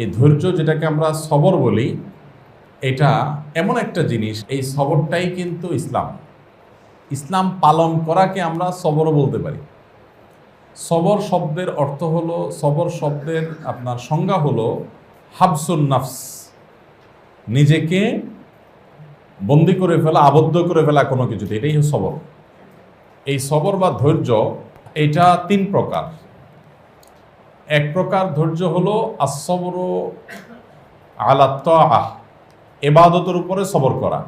এই ধৈর্য যেটাকে আমরা সবর বলি, এটা এমন একটা জিনিস, এই সবরটাই কিন্তু ইসলাম। ইসলাম পালন করাকে আমরা সবরও বলতে পারি। সবর শব্দের অর্থ হলো, সবর শব্দের আপনার সংজ্ঞা হলো হাবসুন নাফস। নিজেকে বন্দি করে ফেলা, আবদ্ধ করে ফেলা কোনো কিছুতে, এটাই হলো সবর। এই সবর বা ধৈর্য, এটা তিন প্রকার। এক প্রকার ধৈর্য হলো আসবর আলাত্ত আহ এবাদতের উপরে সবর করা।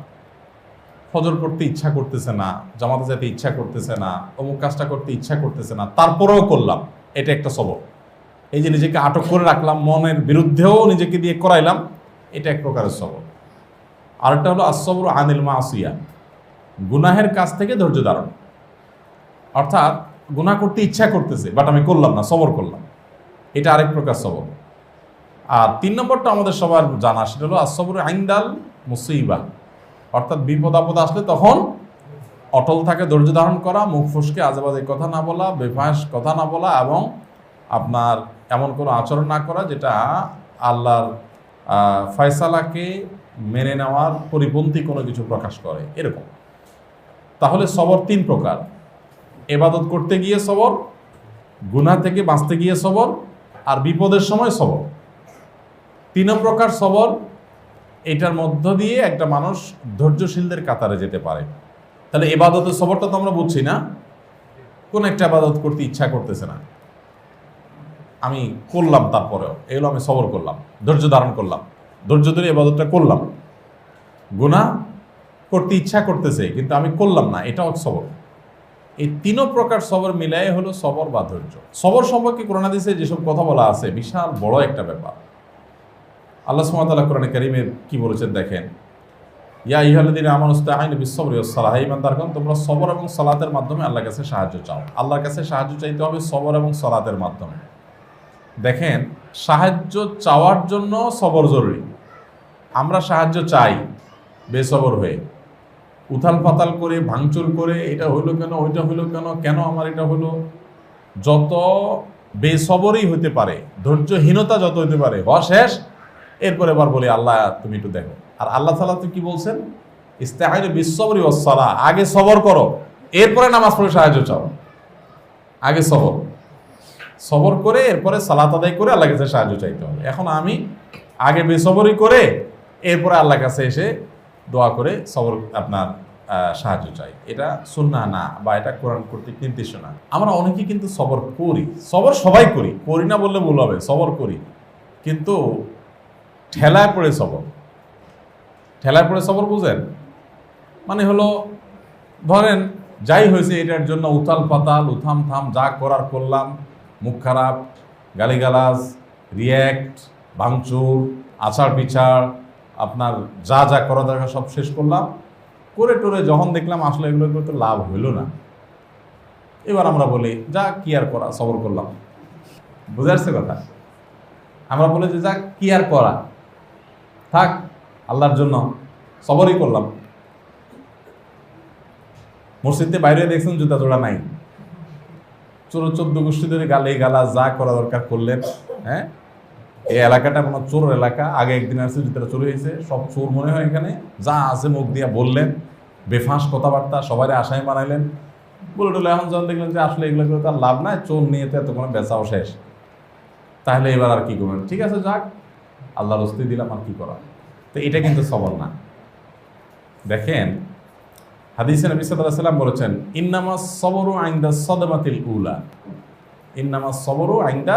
ফজর করতে ইচ্ছা করতেছে না, জামাতে যেতে ইচ্ছা করতেছে না, অমুক কাজটা করতে ইচ্ছা করতেছে না, তারপরেও করলাম, এটা একটা সবর। এই যে নিজেকে আটক করে রাখলাম, মনের বিরুদ্ধেও নিজেকে দিয়ে করাইলাম, এটা এক প্রকারের সবর। আরেকটা হলো আসবর আনিল মা আসিয়া গুনাহের কাছ থেকে ধৈর্য ধারণ। অর্থাৎ গুনাহ করতে ইচ্ছা করতেছে বাট আমি করলাম না, সবর করলাম। এটা আরেক প্রকার সবর। আর তিন নম্বরটা আমাদের সবার জানা, সেটা হলো আসবর আইন্দাল মুসিবা। অর্থাৎ বিপদ আপদ আসলে তখন অটল থাকে, ধৈর্য ধারণ করা, মুখ ফুসকে আজেবাজে কথা না বলা, বেফাঁস কথা না বলা এবং আপনার এমন কোনো আচরণ না করা যেটা আল্লাহর ফয়সালাকে মেনে নেওয়ার পরিপন্থী কোনো কিছু প্রকাশ করে, এরকম। তাহলে সবর তিন প্রকার। এবাদত করতে গিয়ে সবর, গুনাহ থেকে বাঁচতে গিয়ে সবর আর বিপদের সময় সবর তিন প্রকার সবর এটার মধ্য দিয়ে একটা মানুষ ধৈর্যশীলদের কাতারে যেতে পারে। তাহলে এবাদতের সবরটা তো আমরা বুঝছি না। কোন একটা আবাদত করতে ইচ্ছা করতেছে না। আমি করলাম তারপরেও এগুলো আমি সবর করলাম, ধৈর্য ধারণ করলাম, ধৈর্য ধরে এবাদতটা করলাম। গুনাহ করতে ইচ্ছা করতেছে, কিন্তু আমি করলাম না, এটাও সবর এই তিনও প্রকার সবর মিলাই হলো সবর বা ধৈর্য। সবর সম্পর্কে করোনাদিসে যেসব কথা বলা আছে, বিশাল বড় একটা ব্যাপার। আল্লাহ সুমাতাল্লাহ কোরআন করিমের কি বলেছেন দেখেন? ইয়া ইহালুদ্দিন আমানুস্তা আইন বিশ্বর সালাহ ইমানদারগণ তোমরা সবর এবং সলাতের মাধ্যমে আল্লাহর কাছে সাহায্য চাও। আল্লাহর কাছে সাহায্য চাইতে হবে সবর এবং সলাতের মাধ্যমে। দেখেন, সাহায্য চাওয়ার জন্য সবর জরুরি। আমরা সাহায্য চাই বেসবর হয়ে। উথাল পাতাল করে, ভাঙচুর করে, এটা হইল কেন, ওইটা হইল কেন কেন আমার এটা হলো যত বেসবরই হতে পারে, ধৈর্যহীনতা যত হতে পারে, হওয়া শেষ। এরপরে এবার বলি, আল্লাহ, তুমি একটু দেখো। আর আল্লাহ তালা তো কি বলছেন? ইস্তেহাইল বিশ্ববরী ওসালা আগে সবর করো, এরপরে নামাজ পড়ে সাহায্য চাও। আগে সবর। সবর করে, এরপরে সালাত আদায় করে আল্লাহ কাছে সাহায্য চাইতে হবে। এখন আমি আগে বেসবরই করে, এরপরে আল্লাহ কাছে এসে দোয়া করে সবর আপনার সাহায্য চাই। এটা সুন্না না বা এটা কোরআন কর্তৃক নির্দেশনা আমরা অনেকেই কিন্তু সবর করি। সবর সবাই করি। করি না বললে ভুল হবে। সবর করি। কিন্তু ঠেলায় পড়ে সবর। ঠেলায় পড়ে সবর বুঝেন? মানে হলো, ধরেন, যাই হয়েছে এটার জন্য উথাল পাতাল, উথাম থাম, যা করার করলাম, মুখ খারাপ, গালিগালাজ রিয়্যাক্ট ভাঙচুর আচার বিচার আপনার যা যা করা দরকার সব শেষ করলাম। করে টোরে যখন দেখলাম আসলে এগুলো তো লাভ হইল না। এবার আমরা বলি, যা কি আর করা, সবর করলাম। বুঝে আসছে কথা? আমরা বলি যে, যা কি আর করা, থাক, আল্লাহর জন্য সবরই করলাম। মসজিদে বাইরে দেখছেন জুতা জোড়া নাই। চোর চোদ্দ গোষ্ঠী ধরে গালে গালা যা করা দরকার করলেন হ্যাঁ? এই এলাকাটা কোনো চোর এলাকা। আগে একদিন আসছে জুতাটা চলে হয়েছে সব চোর মনে হয় এখানে। যা আছে মুখ দিয়া বললেন, বেফাঁস কথাবার্তা সবাই আশায় বানাইলেন বলে টলে এখন যখন দেখলেন যে আসলে এগুলো করে তার লাভ নাই, চোর নিয়ে তো এতক্ষণ বেচাও শেষ। তাহলে এবার আর কি করবেন? ঠিক আছে, যাক। আল্লাহর রস্তি দিলাম, আর কি করা তো এটা কিন্তু সবল না। দেখেন, হাদিসে নবী আলাইহি সাল্লাম বলেছেন ইন্নামা সবরু আইন্দা সদমাতিল উলা। ইন্নামা সবরু আইন্দা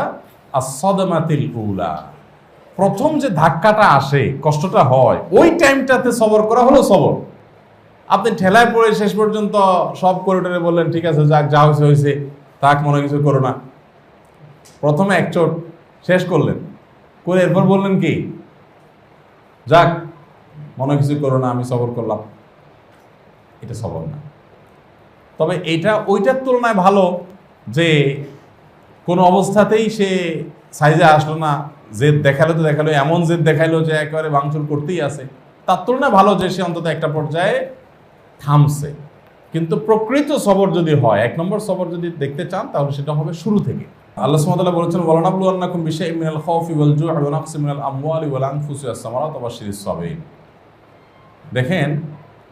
প্রথম যে ধাক্কাটা আসে, কষ্টটা হয়, ওই টাইমটাতে সবর করা হলো সবর। আপনি ঠেলায় পড়ে শেষ পর্যন্ত সব করিডোরে বললেন, ঠিক আছে, যাক, যা হয়েছে হয়েছে তাক মনে কিছু করো না। প্রথমে এক চোট শেষ করলেন। করে এরপর বললেন কি, যাক, মনে কিছু করো না, আমি সবর করলাম। এটা সবর না। তবে এটা, ওইটার তুলনায় ভালো যে কোনো অবস্থাতেই সে সাইজে আসলো না। জেদ দেখাল তো দেখাল, এমন জেদ দেখাল যে একেবারে ভাঙচুর করতেই আছে। তার তুলনায় ভালো যে সে অন্তত একটা পর্যায়ে থামছে। কিন্তু প্রকৃত সবর যদি হয়, এক নম্বর সবর যদি দেখতে চান, তাহলে সেটা হবে শুরু থেকে। আল্লাহ বলেছেন সাবিরিন। দেখেন,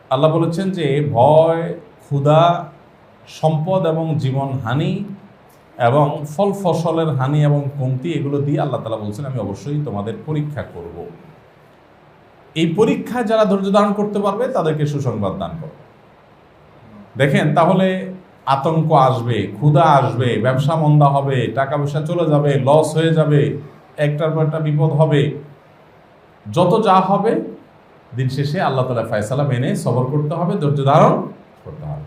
আল্লাহ বলেছেন যে ভয়, ক্ষুধা, সম্পদ এবং জীবন হানি এবং ফল ফসলের হানি এবং কমতি এগুলো দিয়ে আল্লাহ তালা বলছেন, আমি অবশ্যই তোমাদের পরীক্ষা করব। এই পরীক্ষায় যারা ধৈর্য ধারণ করতে পারবে, তাদেরকে সুসংবাদ দান করবে দেখেন, তাহলে আতঙ্ক আসবে, ক্ষুধা আসবে, ব্যবসা মন্দা হবে টাকা পয়সা চলে যাবে লস হয়ে যাবে, একটার পর একটা বিপদ হবে। যত যা হবে, দিন শেষে আল্লাহ তালা ফয়সালা মেনে সবর করতে হবে, ধৈর্য ধারণ করতে হবে।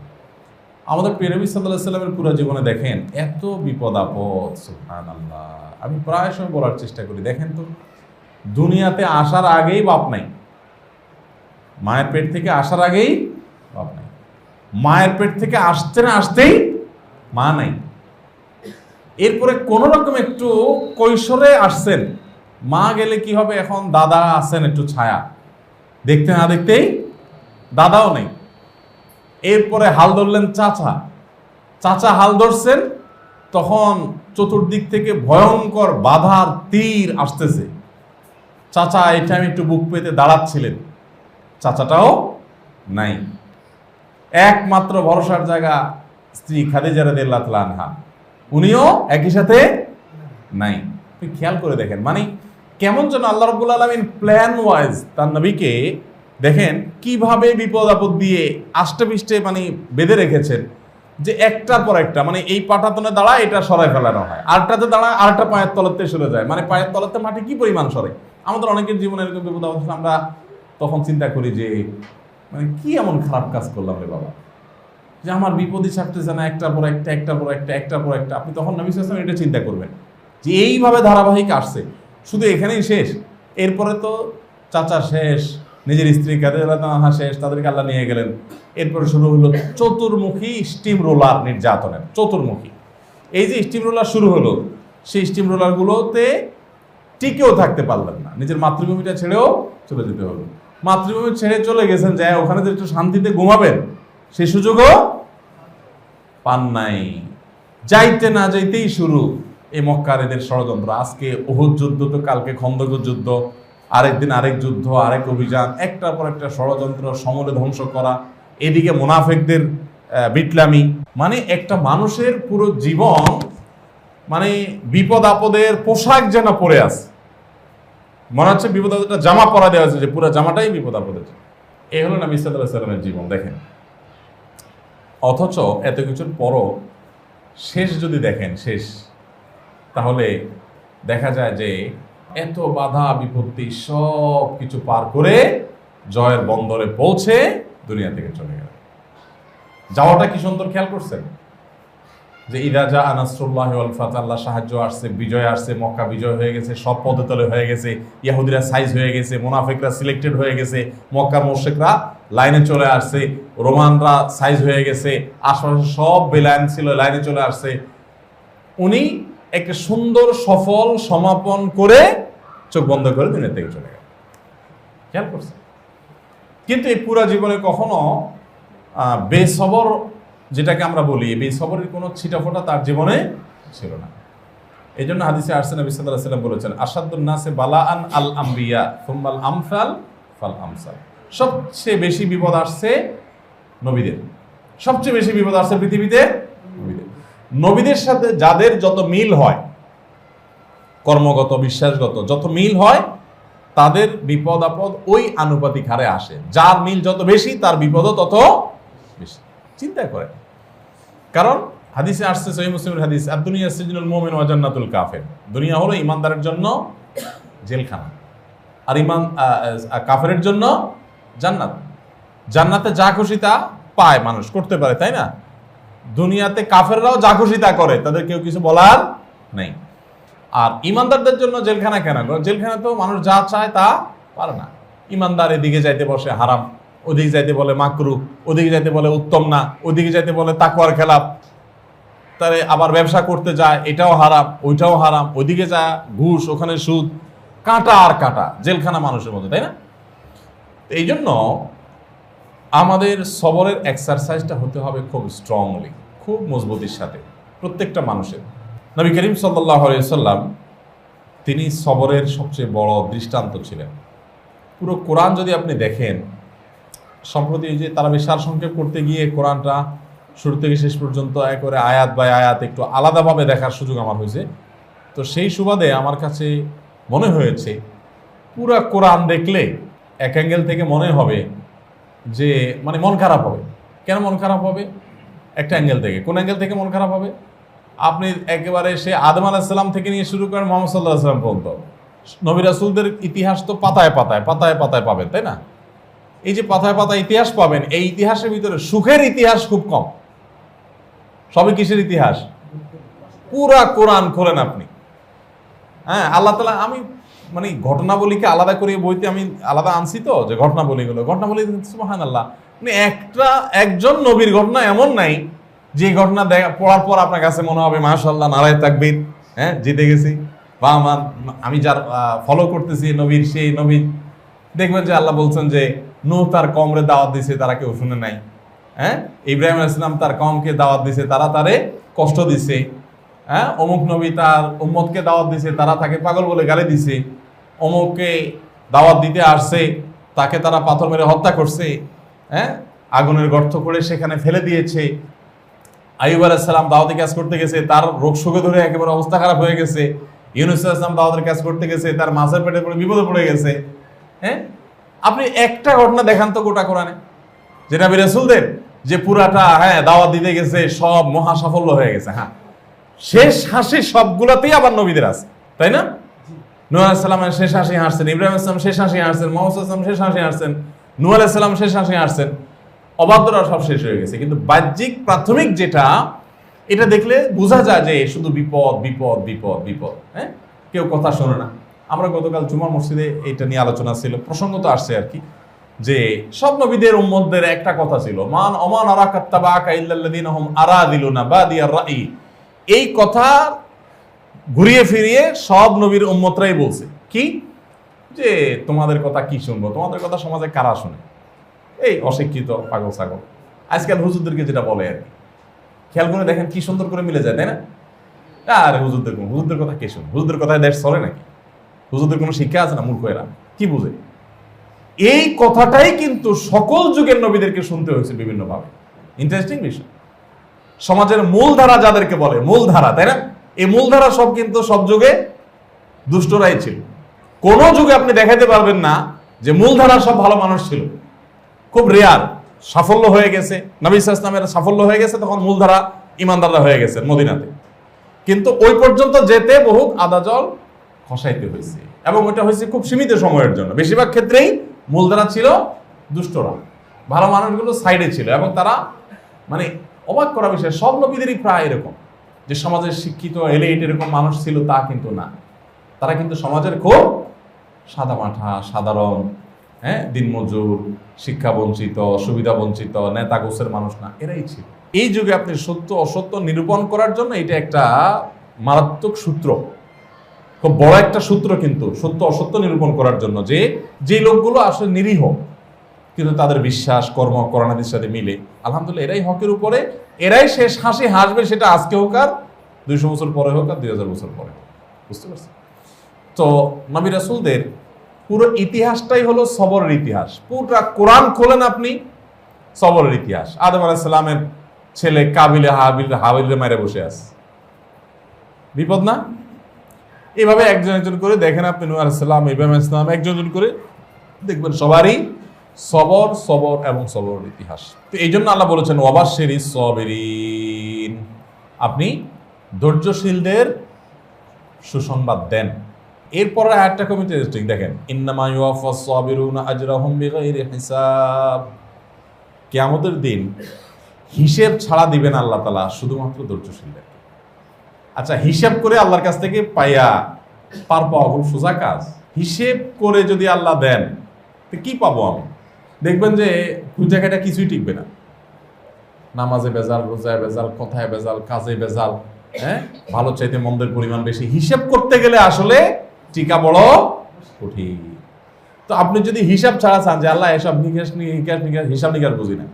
আমাদের পেরবি সাল্লাহ সাল্লামের পুরো জীবনে দেখেন এত বিপদ আপদ সুহান আল্লাহ আমি প্রায় সময় বলার চেষ্টা করি, দেখেন তো, দুনিয়াতে আসার আগেই বাপ নাই। মায়ের পেট থেকে আসার আগেই বাপ নাই। মায়ের পেট থেকে আসতে না আসতেই মা নাই। এরপরে কোনো রকম একটু কৈশোরে আসছেন, মা গেলে কি হবে, এখন দাদা আছেন একটু ছায়া। দেখতে না দেখতেই দাদাও নেই। এরপরে হাল ধরলেন চাচা। চাচা হাল ধরছেন, তখন চতুর্দিক থেকে ভয়ঙ্কর বাধার তীর আসতেছে। চাচা এই টাইম একটু বুক পেতে দাঁড়াচ্ছিলেন। চাচাটাও নাই। একমাত্র ভরসার জায়গা স্ত্রী খাদিজা আনহা। উনিও একই সাথে নাই। খেয়াল করে দেখেন মানে কেমন যেন আল্লাহ রব্বুল আলমিন প্ল্যান ওয়াইজ তার নবীকে দেখেন কীভাবে বিপদ আপদ দিয়ে আষ্টেপিষ্টে মানে বেঁধে রেখেছেন যে একটার পর একটা মানে এই পাটাতনে দাঁড়ায়, এটা সরাই ফেলানো হয়। আরটাতে দাঁড়ায়, আরেকটা পায়ের তলাতে সরে যায়। মানে পায়ের তলাতে মাটি কি পরিমাণ সরে? আমাদের অনেকের জীবনে এরকম বিপদ আপদ আমরা তখন চিন্তা করি যে মানে কি এমন খারাপ কাজ করলাম রে বাবা? যে আমার বিপদই ছাড়তেছে না, একটার পর একটা, একটার পর একটা, একটার পর একটা। আপনি তখন নবী আলাইহি এটা চিন্তা করবেন। যে এইভাবে ধারাবাহিক আসছে। শুধু এখানেই শেষ, এরপরে তো চাচা শেষ নিজের স্ত্রী কাদেহা শেষ তাদেরকে আল্লাহ নিয়ে গেলেন। এরপরে শুরু হলো চতুর্মুখী স্টিম রোলার নির্যাতনের, চতুর্মুখী। এই যে স্টিম রোলার শুরু হলো, সেই স্টিম রোলারগুলোতে টিকেও থাকতে পারলেন না। নিজের মাতৃভূমিটা ছেড়েও চলে যেতে হলো। মাতৃভূমি ছেড়ে চলে গেছেন যায় ওখানে যে একটু শান্তিতে ঘুমাবেন, সেই সুযোগও পান নাই। যাইতে না যাইতেই শুরু। এই মক্কার এদের ষড়যন্ত্র। আজকে ওহুদ যুদ্ধ তো কালকে খন্দক যুদ্ধ। আরেকদিন আরেক যুদ্ধ, আরেক অভিযান, একটার পর একটা ষড়যন্ত্র, সমলে ধ্বংস করা, এদিকে মুনাফেকদের বিটলামি। মানে একটা মানুষের পুরো জীবন মানে বিপদ আপদের পোশাক যেন পরে আছে। মনে হচ্ছে বিপদ আপদের জামা পরা দেওয়া আছে যে পুরো জামাটাই বিপদ আপদের এই হলো নবী সাল্লাহ সাল্লামের জীবন, দেখেন। অথচ এত কিছুর পরও শেষ যদি দেখেন, শেষ, তাহলে দেখা যায় যে এত বাধা বিপত্তি সব কিছু পার করে জয়ের বন্দরে পৌঁছে দুনিয়া থেকে চলে গেল। যাওয়াটা কি সুন্দর খেয়াল করছেন? যে ইরাজা আনাসরুল্লাহ আলফাত আল্লাহ সাহায্য আসছে, বিজয় আসছে, মক্কা বিজয় হয়ে গেছে, সব পদতলে হয়ে গেছে, ইয়াহুদিরা সাইজ হয়ে গেছে, মোনাফিকরা সিলেক্টেড হয়ে গেছে, মক্কা মোশেকরা লাইনে চলে আসছে, রোমানরা সাইজ হয়ে গেছে, আশপাশে সব বেলাইন ছিল লাইনে চলে আসছে। উনি একটা সুন্দর সফল সমাপন করে চোখ বন্ধ করে দুনিয়া থেকে চলে গেল। খেয়াল করছে কিন্তু এই পুরা জীবনে কখনো বেসবর যেটাকে আমরা বলি বেসবরের কোনো ছিটাফোটা তার জীবনে ছিল না। এই জন্য হাদিসে আরসেন নবী সাল্লাল্লাহু সাল্লাম বলেছেন নাসে বালাআন আল আম্বিয়া থুম্মাল আমসাল ফাল আমসাল। সবচেয়ে বেশি বিপদ আসছে নবীদের। সবচেয়ে বেশি বিপদ আসছে পৃথিবীতে নবীদের। নবীদের সাথে যাদের যত মিল হয় কর্মগত, বিশ্বাসগত, যত মিল হয়, তাদের বিপদ আপদ ওই আনুপাতিক হারে আসে। যার মিল যত বেশি, তার বিপদও তত বেশি। চিন্তা করে কারণ হাদিসে আসছে সহি মুসলিমের হাদিস আর দুনিয়া সিজনুল মোমেন ওয়া জান্নাতুল কাফের। দুনিয়া হলো ইমানদারের জন্য জেলখানা। আর ইমান কাফেরের জন্য জান্নাত। জান্নাতে যা খুশি তা পায় মানুষ, করতে পারে, তাই না? দুনিয়াতে কাফেররাও যা খুশি তা করে, তাদের কেউ কিছু বলার নেই। আর ইমানদারদের জন্য জেলখানা কেন? কারণ তো মানুষ যা চায় তা পারে না। ইমানদার এদিকে যাইতে বসে হারাম, ওদিকে যাইতে বলে মাকরু, ওদিকে যাইতে বলে উত্তম না, ওদিকে যাইতে বলে তাকুয়ার খেলাপ তারে আবার ব্যবসা করতে যায়, এটাও হারাম, ওইটাও হারাম ওইদিকে যা ঘুষ, ওখানে সুদ, কাঁটা আর কাঁটা, জেলখানা মানুষের মধ্যে তাই না? এই জন্য আমাদের সবরের এক্সারসাইজটা হতে হবে খুব স্ট্রংলি খুব মজবুতির সাথে, প্রত্যেকটা মানুষের। নবী করিম সাল্লাহ সাল্লাম তিনি সবরের সবচেয়ে বড় দৃষ্টান্ত ছিলেন। পুরো কোরআন যদি আপনি দেখেন, সম্প্রতি যে তারা সার সংক্ষেপ করতে গিয়ে কোরআনটা শুরু থেকে শেষ পর্যন্ত এক করে আয়াত বাই আয়াত একটু আলাদাভাবে দেখার সুযোগ আমার হয়েছে। তো সেই সুবাদে আমার কাছে মনে হয়েছে, পুরা কোরআন দেখলে এক অ্যাঙ্গেল থেকে মনে হবে যে মানে মন খারাপ হবে। কেন মন খারাপ হবে? একটা অ্যাঙ্গেল থেকে। কোন অ্যাঙ্গেল থেকে মন খারাপ হবে? আপনি একেবারে সে আদম আলাহিসাল্লাম থেকে নিয়ে শুরু করেন মোহাম্মদ সাল্লাহ সাল্লাম পর্যন্ত। নবী রাসুলদের ইতিহাস তো পাতায় পাতায় পাতায় পাতায় পাবেন, তাই না? এই যে পাতায় পাতায় ইতিহাস পাবেন, এই ইতিহাসের ভিতরে সুখের ইতিহাস খুব কম। সবই কিসের ইতিহাস? পুরা কোরআন খোলেন আপনি। হ্যাঁ আল্লাহ তালা আমি মানে ঘটনাবলীকে আলাদা করে বইতে আমি আলাদা আনছি তো, যে ঘটনাবলীগুলো। ঘটনাবলী সুবাহান আল্লাহ মানে একটা, একজন নবীর ঘটনা এমন নাই যে ঘটনা দেখা পড়ার পর আপনার কাছে মনে হবে মাশাল্লাহ নারায় তাকবীর। হ্যাঁ জিতে গেছি। বা আমার আমি যার ফলো করতেছি নবীর, সেই নবী দেখবেন যে আল্লাহ বলছেন যে, নূহ তার কমরে দাওয়াত দিছে, তারা কেউ শুনে নাই। হ্যাঁ ইব্রাহিম ইসলাম তার কমকে দাওয়াত দিছে, তারা তারে কষ্ট দিছে। হ্যাঁ অমুক নবী তার উম্মতকে দাওয়াত দিছে, তারা তাকে পাগল বলে গালি দিছে। অমুককে দাওয়াত দিতে আসছে, তাকে তারা পাথর মেরে হত্যা করছে। হ্যাঁ আগুনের গর্ত করে সেখানে ফেলে দিয়েছে। আইব আলাইসালাম দাওয়াতি কাজ করতে গেছে, তার রোগ শোকে ধরে একেবারে অবস্থা খারাপ হয়ে গেছে। ইউনুস ইসলাম দাওয়াতের কাজ করতে গেছে, তার মাছের পেটে পড়ে বিপদে পড়ে গেছে। হ্যাঁ? আপনি একটা ঘটনা দেখান তো গোটা কোরআনে। যে নবী রাসূলদের যে পুরাটা হ্যাঁ দাওয়াত দিতে গেছে, সব মহা সাফল্য হয়ে গেছে হ্যাঁ। শেষ হাসি সবগুলাতেই আবার নবীদের আছে, তাই না? নূহ আলাইসাল্লামের শেষ হাসি হাসছেন ইব্রাহিম ইসলাম শেষ হাসি হাসছেন মোহাম্মদ ইসলাম শেষ হাসি হাসছেন নূহ আলাইসাল্লাম শেষ হাসি হাসছেন অবাধ্যরা সব শেষ হয়ে গেছে। কিন্তু বাহ্যিক প্রাথমিক যেটা, এটা দেখলে বোঝা যায় যে শুধু বিপদ বিপদ বিপদ বিপদ হ্যাঁ? কেউ কথা শোনে না। আমরা গতকাল জুমার মসজিদে এটা নিয়ে আলোচনা ছিল, প্রসঙ্গ তো আসছে আর কি, যে সব নবীদের উম্মতদের একটা কথা ছিল, মান অমান আরাকাত্তাবা আকা ইল্লাল্লাযিনা হুম আরাদিলুনা বাদিয়ার এই কথা ঘুরিয়ে ফিরিয়ে সব নবীর উম্মতরাই বলছে। কি? যে তোমাদের কথা কি শুনব? তোমাদের কথা সমাজে কারা শুনে? এই অশিক্ষিত পাগল ছাগল। আজকাল হুজুরদেরকে যেটা বলে আর কি। খেয়াল করে দেখেন কি সুন্দর করে মিলে যায়, তাই না? আরে হুজুরদের কোন হুজুরদের কথা কে শুনে? হুজুরদের কথায় দেশ চলে নাকি? হুজুরদের কোনো শিক্ষা আছে না মূর্খ এরা কি বুঝে? এই কথাটাই কিন্তু সকল যুগের নবীদেরকে শুনতে হয়েছে বিভিন্নভাবে। ইন্টারেস্টিং বিষয়। সমাজের মূলধারা যাদেরকে বলে, মূলধারা, তাই না? এই মূলধারা সব কিন্তু সব যুগে দুষ্টরাই ছিল। কোন যুগে আপনি দেখাতে পারবেন না যে মূলধারার সব ভালো মানুষ ছিল। খুব রেয়ার সাফল্য হয়ে গেছে। নবী ইসলামের সাফল্য হয়ে গেছে, তখন মূলধারা ইমানদাররা হয়ে গেছে মদিনাতে। কিন্তু ওই পর্যন্ত যেতে বহু আদা জল খসাইতে হয়েছে। এবং ওটা হয়েছে খুব সীমিত সময়ের জন্য। বেশিরভাগ ক্ষেত্রেই মূলধারা ছিল দুষ্টরা। ভালো মানুষগুলো সাইডে ছিল এবং তারা মানে অবাক করা বিষয়, সব নবীদেরই প্রায় এরকম। যে সমাজের শিক্ষিত এলিট এরকম মানুষ ছিল তা কিন্তু না। তারা কিন্তু সমাজের খুব সাদা মাঠা, সাধারণ হ্যাঁ? দিনমজুর, শিক্ষা বঞ্চিত সুবিধা বঞ্চিত নেতা গোছের মানুষ না, এরাই ছিল। এই যুগে আপনি সত্য, অসত্য নিরূপণ করার জন্য এটা একটা মারাত্মক সূত্র। খুব বড় একটা সূত্র কিন্তু, সত্য, অসত্য নিরূপণ করার জন্য যে যে লোকগুলো আসলে নিরীহ, কিন্তু তাদের বিশ্বাস, কর্ম করণাদির সাথে মিলে, আলহামদুলিল্লাহ এরাই হকের উপরে, এরাই শেষ হাসি হাসবে, সেটা আজকে হোক আর দুইশো বছর পরে হোক আর দুই হাজার বছর পরে। বুঝতে পারছি তো নবী রাসুলদের পুরো ইতিহাসটাই হলো সবরের ইতিহাস। পুরোটা কোরআন খোলেন আপনি, সবরের ইতিহাস। আদম আলাহিসাল্লামের ছেলে কাবিলে হাবিল, হাবিলে মারে বসে আছে। বিপদ না? এভাবে একজন একজন করে দেখেন আপনি নূর আলাইসাল্লাম ইব্রাহিম ইসলাম একজন একজন করে দেখবেন সবারই সবর সবর এবং সবর ইতিহাস। তো এই জন্য আল্লাহ বলেছেন ওয়াবাশেরি সবেরিন আপনি ধৈর্যশীলদের সুসংবাদ দেন। এরপরে আরেকটা খুব ইন্টারেস্টিং দেখেন, ইন্নামা ইউয়াফাস সাবিরুনা আজরাহুম বিগাইরি হিসাব। কিয়ামতের দিন হিসেব ছাড়া দিবেন আল্লাহ তাআলা শুধুমাত্র ধৈর্যশীলদের আচ্ছা হিসেব করে আল্লাহর কাছ থেকে পাইয়া পার পাওয়া খুব সোজা কাজ। হিসেব করে যদি আল্লাহ দেন, তো কি পাবো আমি? দেখবেন যে জায়গাটা কিছুই টিকবে না। নামাজে বেজাল, রোজায় বেজাল, কথায় বেজাল, কাজে বেজাল হ্যাঁ? ভালো চাইতে মন্দের পরিমাণ বেশি। হিসেব করতে গেলে আসলে টিকা বড় কঠিন। তো আপনি যদি হিসাব ছাড়া চান যে আল্লাহ এসব নিকাশ নিকাশ নিকাশ, হিসাব নিকাশ বুঝি না।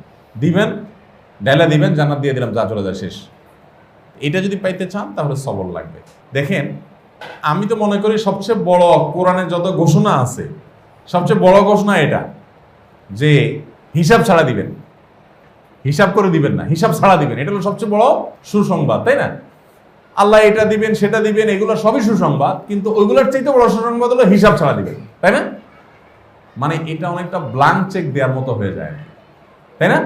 দিবেন ডাইলা দিবেন, জান্নাত দিয়ে দিলাম, যা চলে যায় শেষ। এটা যদি পাইতে চান তাহলে সবল লাগবে। দেখেন, আমি তো মনে করি সবচেয়ে বড় কোরআনের যত ঘোষণা আছে, সবচেয়ে বড় ঘোষণা এটা, যে হিসাব ছাড়া দিবেন। হিসাব করে দিবেন না, হিসাব ছাড়া দিবেন। এটা হলো সবচেয়ে বড় সুসংবাদ, তাই না? আল্লাহ এটা দিবেন, সেটা দিবেন, এগুলো সবই সুসংবাদ, কিন্তু ওইগুলোর চাইতে বড় সুসংবাদ হলো হিসাব ছাড়া দিবেন তাই না? মানে এটা অনেকটা ব্লাঙ্ক চেক দেওয়ার মতো হয়ে যায়। তাই না?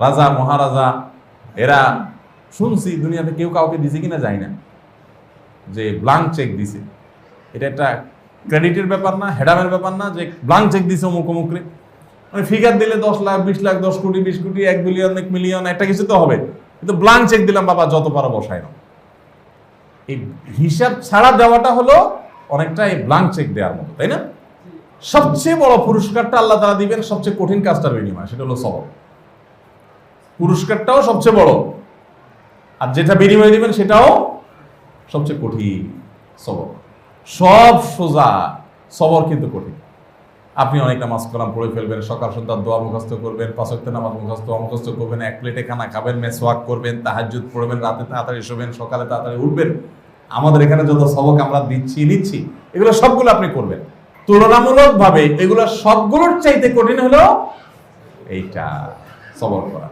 রাজা, মহারাজা, এরা শুনছি, দুনিয়াতে কেউ কাউকে দিছে কিনা যায় না, যে ব্লাঙ্ক চেক দিছে। এটা একটা ক্রেডিটের ব্যাপার না, হেডামের ব্যাপার না, যে ব্লাঙ্ক চেক দিছে অমুক অমুকরে মানে ফিগার দিলে দশ লাখ, বিশ লাখ, দশ কোটি, বিশ কোটি, এক বিলিয়ন এক মিলিয়ন একটা কিছু তো হবে। কিন্তু ব্লাঙ্ক চেক দিলাম, বাবা, যত পারো বসায় না এই হিসাব ছাড়া দেওয়াটা হলো অনেকটা এই ব্লাঙ্ক চেক দেওয়ার মতো, তাই না? সবচেয়ে বড় পুরস্কারটা আল্লাহ তারা দিবেন সবচেয়ে কঠিন কাজটার বিনিময়, সেটা হলো সবর পুরস্কারটাও সবচেয়ে বড়, আর যেটা বিনিময় দিবেন সেটাও সবচেয়ে কঠিন সবর সব সোজা সবর কিন্তু কঠিন। আপনি অনেক নামাজ কালাম পড়ে ফেলবেন, সকাল সন্ধ্যার দোয়া মুখস্থ করবেন পাঁচক্ত নামাজ মুখস্থ মুখস্থ করবেন, এক প্লেটে খানা খাবেন, মেসওয়াক করবেন, তাহাজ্জুদ পড়বেন, রাতে তাড়াতাড়ি শোবেন, সকালে তাড়াতাড়ি উঠবেন। আমাদের এখানে যত সবক আমরা দিচ্ছি, নিচ্ছি, এগুলো সবগুলো আপনি করবেন। তুলনামূলকভাবে এগুলো সবগুলোর চাইতে কঠিন হলো এইটা সবর করা।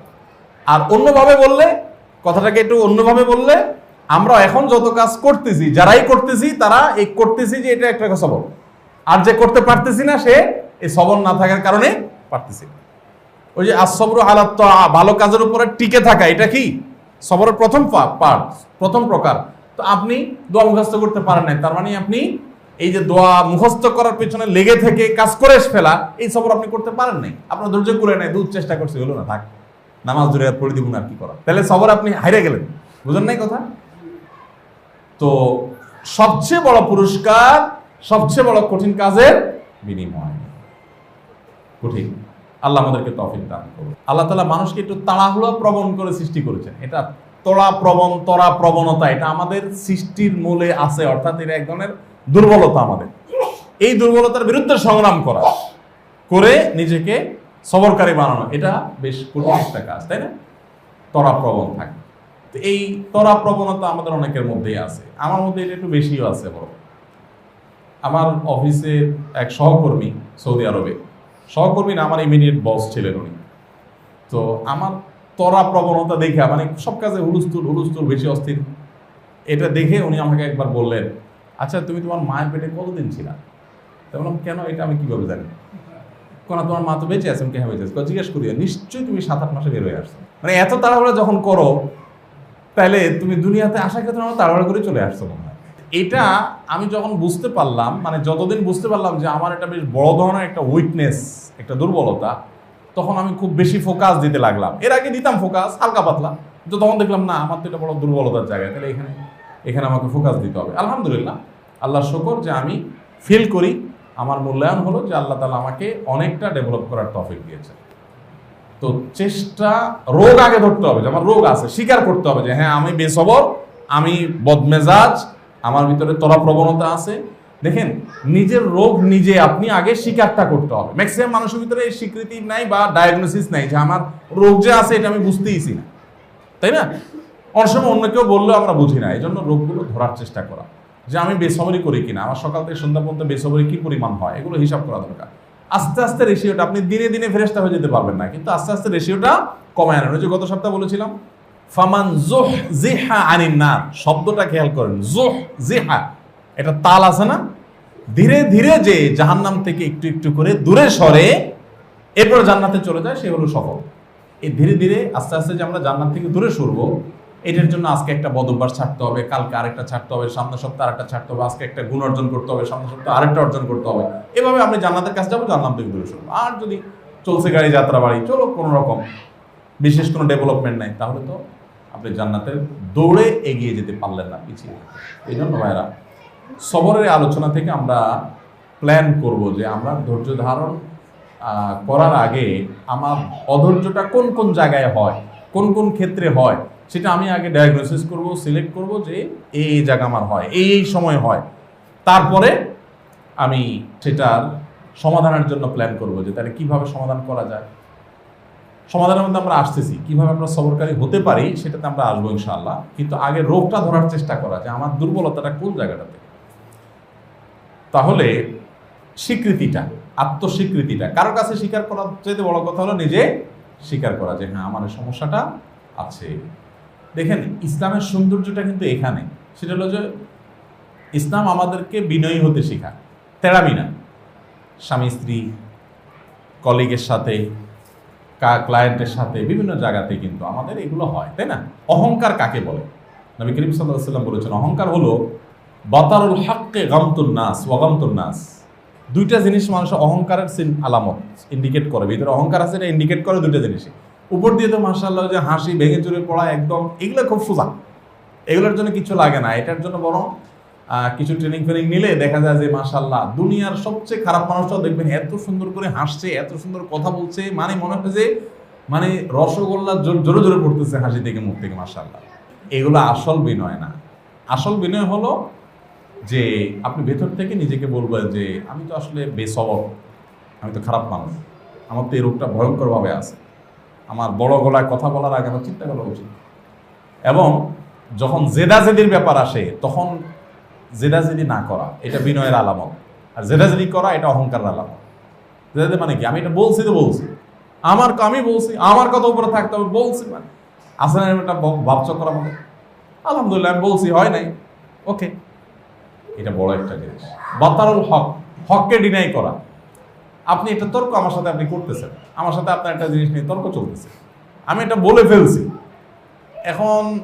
আর অন্যভাবে বললে, কথাটাকে একটু অন্যভাবে বললে, আমরা এখন যত কাজ করতেছি, যারাই করতেছি, তারা এই করতেছি যে এটা একটা সবর আর যে করতে পারতেছি না, সে এই সবর না থাকার কারণে পারতেছি না। ওই যে আসবর আলাত ভালো কাজের উপরে টিকে থাকা, এটা কি? সবরের প্রথম পার্ট প্রথম প্রকার। তো আপনি দোয়া মুখস্থ করতে পারেন নাই, তার মানে আপনি এই যে দোয়া মুখস্থ করার পেছনে লেগে থেকে কাজ করে ফেলা, এই সবর আপনি করতে পারেন নাই। আপনার ধৈর্য করে নাই দুধ চেষ্টা করছে হলো না, থাক, নামাজ ধরে আর পড়ে দিব না, আর কি করা তাহলে সবর আপনি হাইরে গেলেন। বুঝেন নাই কথা? তো সবচেয়ে বড় পুরস্কার সবচেয়ে বড় কঠিন কাজের বিনিময়। কঠিন। আল্লাহ আমাদেরকে তফিক দান করুন। আল্লাহ তালা মানুষকে একটু তাড়াহুড়া প্রবণ করে সৃষ্টি করেছেন। এটা তোড়া প্রবণ তরা প্রবণতা, এটা আমাদের সৃষ্টির মূলে আছে, অর্থাৎ এটা এক ধরনের দুর্বলতা আমাদের। এই দুর্বলতার বিরুদ্ধে সংগ্রাম করা, করে নিজেকে সবরকারী বানানো, এটা বেশ কঠিন একটা কাজ, তাই না? তরা প্রবণ থাকে। তো এই তরা প্রবণতা আমাদের অনেকের মধ্যেই আছে। আমার মধ্যে এটা একটু বেশিও আছে বড়। আমার অফিসে এক সহকর্মী সৌদি আরবে। সহকর্মী না, আমার ইমিডিয়েট বস ছিলেন উনি। তো আমার তরা প্রবণতা দেখে মানে সব কাজে হুলুস্তুল হুলুস্তুল বেশি অস্থির। এটা দেখে উনি আমাকে একবার বললেন আচ্ছা তুমি তোমার মায়ের পেটে কতদিন ছিলা? তো কেন, এটা আমি কীভাবে জানি? কোন তোমার মা তো বেঁচে আছে, আমি কেন বেঁচে আছে? জিজ্ঞেস করি নিশ্চয়ই তুমি সাত আট মাসে বের হয়ে আসছো। মানে এত তাড়াহুড়া যখন করো, তাহলে তুমি দুনিয়াতে আসার ক্ষেত্রে তাড়াহুড়া করে চলে আসছো মনে হয়। এটা আমি যখন বুঝতে পারলাম মানে যতদিন বুঝতে পারলাম যে আমার এটা বেশ বড় ধরনের একটা উইকনেস একটা দুর্বলতা, তখন আমি খুব বেশি ফোকাস দিতে লাগলাম। এর আগে দিতাম ফোকাস হালকা পাতলা তো তখন দেখলাম, না, আমার তো এটা বড় দুর্বলতার জায়গা তাহলে এখানে এখানে আমাকে ফোকাস দিতে হবে। আলহামদুলিল্লাহ আল্লাহ শকর যে আমি ফিল করি, আমার মূল্যায়ন হলো যে আল্লাহ তালা আমাকে অনেকটা ডেভেলপ করার টপিক দিয়েছে তো চেষ্টা, রোগ আগে ধরতে হবে, যে আমার রোগ আছে, স্বীকার করতে হবে যে হ্যাঁ আমি বেসবর, আমি বদমেজাজ আমার ভিতরে তরা প্রবণতা আছে। দেখেন, নিজের রোগ নিজে, আপনি আগে স্বীকারটা করতে হবে। ম্যাক্সিমাম মানুষের ভিতরে এই স্বীকৃতি নাই বা ডায়াগনোসিস নাই যে আমার রোগ যে আছে এটা আমি বুঝতেইছি না। তাই না? অনেক সময় অন্য কেউ বললেও আমরা বুঝি না। এই জন্য রোগগুলো ধরার চেষ্টা করা। যে আমি বেসবরি করি কিনা, আমার সকাল থেকে সন্ধ্যা পর্যন্ত বেসবরি কি পরিমাণ হয়, এগুলো হিসাব করা দরকার। আস্তে আস্তে রেশিওটা আপনি দিনে দিনে ফেরেস্তা হয়ে যেতে পারবেন না। কিন্তু আস্তে আস্তে রেশিওটা কমায় আনেন। ওই যে গত সপ্তাহে বলেছিলাম ফামান জোহ জিহা আনিন না শব্দটা খেয়াল করেন, জোহ জিহা। এটা তাল আছে না? ধীরে ধীরে যে জাহান্নাম থেকে একটু একটু করে দূরে সরে, এরপর জান্নাতে চলে যায়, সে হলো সফল। এই ধীরে ধীরে আস্তে আস্তে যে আমরা জান্নাত থেকে দূরে সরবো, এটার জন্য আজকে একটা বদভ্যাস ছাড়তে হবে, কালকে আরেকটা ছাড়তে হবে, সামনের সপ্তাহে আরেকটা ছাড়তে হবে, আজকে একটা গুণ অর্জন করতে হবে, সামনের সপ্তাহে আরেকটা অর্জন করতে হবে। এভাবে আপনি জান্নাতের কাছে যাব জান্নাত থেকে দূরে সরবো। আর যদি চলছে গাড়ি যাত্রা বাড়ি চলো কোনো রকম, বিশেষ কোনো ডেভেলপমেন্ট নাই, তাহলে তো আপনি জান্নাতের দৌড়ে এগিয়ে যেতে পারলেন না, পিছিয়ে এই জন্য ভাইরা সবরের আলোচনা থেকে আমরা প্ল্যান করব যে আমরা ধৈর্য ধারণ করার আগে আমার অধৈর্যটা কোন কোন জায়গায় হয়, কোন কোন ক্ষেত্রে হয়, সেটা আমি আগে ডায়াগনোসিস করব সিলেক্ট করব যে এই জায়গা আমার হয়, এই এই সময় হয়। তারপরে আমি সেটার সমাধানের জন্য প্ল্যান করব যে তাহলে কীভাবে সমাধান করা যায়। সমাধানের মধ্যে আমরা আসতেছি। কীভাবে আমরা সবরকারী হতে পারি সেটাতে আমরা আসব ইনশাআল্লাহ। কিন্তু আগে রোগটা ধরার চেষ্টা করা যে আমার দুর্বলতাটা কোন জায়গাটাতে তাহলে স্বীকৃতিটা, আত্মস্বীকৃতিটা। কারও কাছে স্বীকার করার চাইতে বড় কথা হলো নিজে স্বীকার করা যে হ্যাঁ আমার সমস্যাটা আছে। দেখেন, ইসলামের সৌন্দর্যটা কিন্তু এখানে। সেটা হলো যে ইসলাম আমাদেরকে বিনয়ী হতে শেখায়। তেড়ামি না। স্বামী, স্ত্রী, কলিগের সাথে ক্লায়েন্টের সাথে বিভিন্ন জায়গাতে কিন্তু আমাদের এগুলো হয়, তাই না? অহংকার কাকে বলে? নবী করিম সাল্লাহ সাল্লাম বলেছেন, অহংকার হলো বাতারুল হাক্কে গামতুন নাস ওয়াগামতুন নাস। দুইটা জিনিস মানুষের অহংকারের সিন আলামত ইন্ডিকেট করে। ভিতরে অহংকার আছে, এটা ইন্ডিকেট করে দুইটা জিনিসই। উপর দিয়ে তো মার্শাল্লাহ যে হাসি ভেঙে চুরে পড়া একদম, এগুলো খুব সোজা। এগুলোর জন্য কিছু লাগে না, এটার জন্য বরং কিছু ট্রেনিং ফ্রেনিং নিলে দেখা যায় যে মাশাল্লাহ দুনিয়ার সবচেয়ে খারাপ মানুষটাও দেখবেন এত সুন্দর করে হাসছে, এত সুন্দর কথা বলছে মানে মনে হয় যে মানে রসগোল্লা জোর- জোরে পড়তেছে হাসি থেকে, মুখ থেকে মাশাল্লাহ এগুলো আসল বিনয় না। আসল বিনয় হলো যে, আপনি ভেতর থেকে নিজেকে বলবেন যে, আমি তো আসলে বেসবর, আমি তো খারাপ মানুষ। আমার তো এই রোগটা ভয়ঙ্করভাবে আছে। আমার বড় গলায় কথা বলার আগে আমার চিন্তা করা উচিত। এবং যখন জেদাজেদির ব্যাপার আসে, তখন জেদাজেদি না করা, এটা বিনয়ের আলামত। আর জেদাজেদি করা, এটা অহংকারের আলামত। জেদাজেদি মানে কি? আমি এটা বলছি তো বলছি। আমার আমি বলছি, আমার কথা উপরে থাকতে হবে, বলছি মানে। আসলে একটা করা মানে আলহামদুলিল্লাহ, আমি বলছি, হয় নাই। ওকে। এটা বড় একটা জিনিস। বাতারুল হক। হককে ডিনাই করা। আপনি এটা তর্ক আমার সাথে আপনি করতেছেন। আমার সাথে আপনার একটা জিনিস নিয়ে তর্ক চলতেছে। আমি এটা বলে ফেলছি। এখন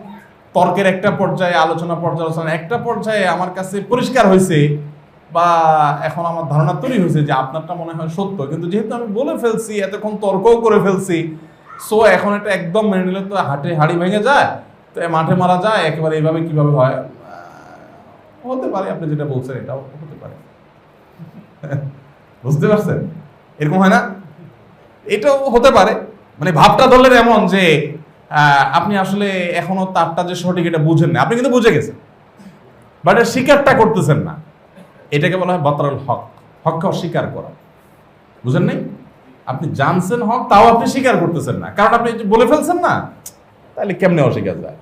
তর্কের একটা পর্যায়ে, আলোচনা পর্যালোচনা একটা পর্যায়ে আমার কাছে পরিষ্কার হয়েছে বা এখন আমার ধারণা তৈরি হয়েছে যে আপনারটা মনে হয় সত্য। কিন্তু যেহেতু আমি বলে ফেলছি, এতক্ষণ তর্কও করে ফেলছি সো এখন এটা একদম মেনে নিলে তো হাটে হাড়ি ভেঙে যায়, তো মাঠে মারা যায়, একেবারে এইভাবে কীভাবে হয়? হতে পারে, আপনি যেটা বলছেন এটাও হতে পারে। বুঝতে পারছেন? এরকম হয় না? এটাও হতে পারে। মানে ভাবটা ধরলেন এমন যে আপনি আসলে এখনও তারটা যে সঠিক এটা বুঝেন না। আপনি কিন্তু বুঝে গেছেন। বাট স্বীকারটা করতেছেন না। এটাকে বলা হয় বাতরাল হক। হককে অস্বীকার করা। বুঝেন নাই? আপনি জানছেন হক, তাও আপনি স্বীকার করতেছেন না। কারণ আপনি বলে ফেলছেন না। তাহলে কেমনে অস্বীকার যায়?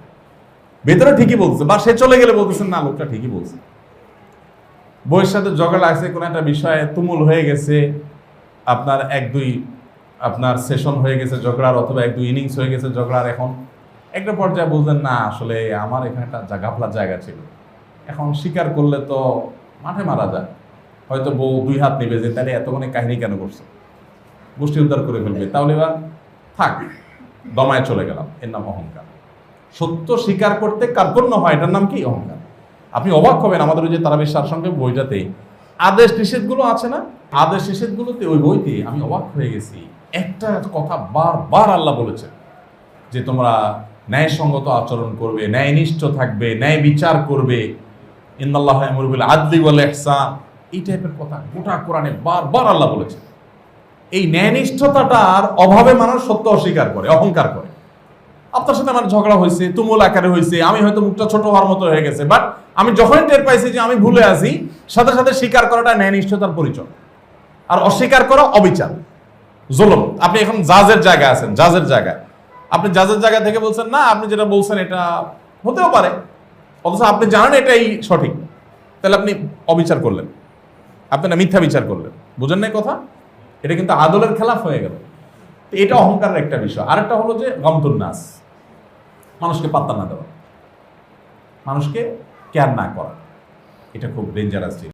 ভেতরে ঠিকই বলছে, বা সে চলে গেলে বলতেছেন, না, লোকটা ঠিকই বলছে। বইয়ের সাথে ঝগড়া লাগছে, কোনো একটা বিষয়ে তুমুল হয়ে গেছে। আপনার এক, দুই আপনার সেশন হয়ে গেছে ঝগড়ার অথবা এক ইনিংস হয়ে গেছে ঝগড়ার এখন। একটা পর্যায়ে বলছেন না, আসলে আমার এখানে একটা ঘাপলার জায়গা ছিল। এখন স্বীকার করলে তো মাঠে মারা যায়। হয়তো বউ দুই হাত নেবে যে, তাহলে এতক্ষণে কাহিনী কেন করছে? গোষ্ঠী উদ্ধার করে ফেলবে। তাহলে এবার থাক, দমায় চলে গেলাম। এর নাম অহংকার। সত্য স্বীকার করতে কার্পণ্য হয়, এটার নাম কি? অহংকার। আপনি অবাক হবেন, আমাদের ওই যে তারাবেশ সারসংক্ষেপ বইটাতে আদেশ নিষেধগুলো আছে না? আদেশ নিষেধগুলোতে ওই বইতে আমি অবাক হয়ে গেছি। একটা কথা বারবার আল্লাহ বলেছেন যে তোমরা ন্যায়সঙ্গত আচরণ করবে, ন্যায়নিষ্ঠ থাকবে, ন্যায় বিচার করবে। ইন্দাল্লাহ মুরবিল আদলি ওয়াল ইহসান। এই টাইপের কথা গোটা কোরআনে বারবার আল্লাহ বলেছেন। এই ন্যায়নিষ্ঠতাটার অভাবে মানুষ সত্য অস্বীকার করে, অহংকার করে। আপনার সাথে আমার ঝগড়া হয়েছে, তুমুল আকারে হয়েছে, আমি হয়তো মুখটা ছোট হওয়ার মতো হয়ে গেছে বাট আমি যখনই টের পাইছি যে আমি ভুলে আছি, সাথে সাথে স্বীকার করাটা ন্যায়নিষ্ঠতার পরিচয়। আর অস্বীকার করা অবিচার। জুলুম। আপনি এখন জাজের জায়গায় আছেন, জাজের জায়গায়। আপনি জাজের জায়গা থেকে বলছেন, না, আপনি যেটা বলছেন, এটা হতেও পারে। অথচ আপনি জানেন এটাই সঠিক। তাহলে আপনি অবিচার করলেন। আপনি না মিথ্যা বিচার করলেন। বুঝেন না এই কথা? এটা কিন্তু আদলের খেলাফ হয়ে গেল। তো এটা অহংকারের একটা বিষয়। আরেকটা হলো যে গমতুন নাস। মানুষকে পাত্তা না দেওয়া। মানুষকে কেয়ার না করা। এটা খুব ডেঞ্জারাস জিনিস।